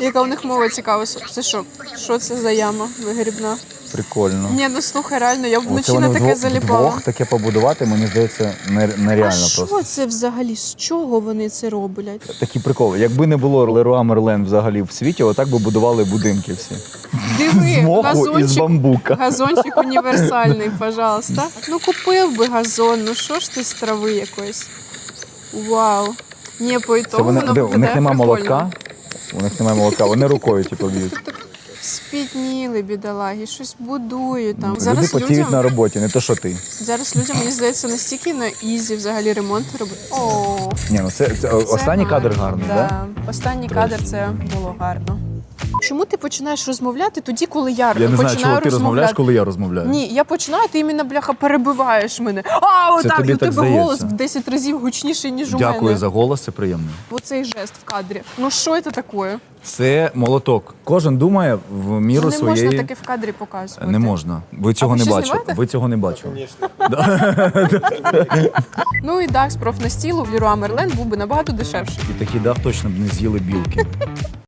Яка у них мова цікава? Це що? Що це за яма вигрібна? Прикольно. Ні, ну слухай, реально, я Оце вночі на таке заліпала. вдвох таке побудувати, мені здається, не- нереально а просто. що це взагалі? З чого вони це роблять? Такі приколи. Якби не було Леруа Мерлен взагалі в світі, отак би будували будинки всі. Диви, З моху і з газончик, бамбука. газончик універсальний, пожалуйста. Ну купив би газон, ну що ж ти з трави якоїсь? Вау. Ні, по Це ітогу вони, воно де, у них немає прикольно. молотка. У них немає молока, вони рукою типу б'ють. Спітніли, бідолаги, щось будують там. Люди Зараз потіють людям, на роботі, не то що ти. зараз людям, мені здається, настільки на ізі взагалі ремонт робити. О, Ні, ну це, це, це останній кадр гарний, да. так? Да? Останній кадр це було гарно. Чому ти починаєш розмовляти тоді, коли я, Я не знаю, починаю чого ти розмовляєш, коли я розмовляю. Ні, я починаю, ти іменно бляха перебиваєш мене. А, отак, тобі і у тебе голос в 10 разів гучніший, ніж у Дякую за голос, це приємно. Оцей жест в кадрі. Ну що це таке? Це молоток. Кожен думає в міру Ну, не своєї. можна таке в кадрі показувати. Не можна. Ви цього ви не бачили. Ви цього не бачили. Ну і дах з профнастілу в Ліруа Мерлен був би набагато дешевший. І такий дах точно б не з'їли білки.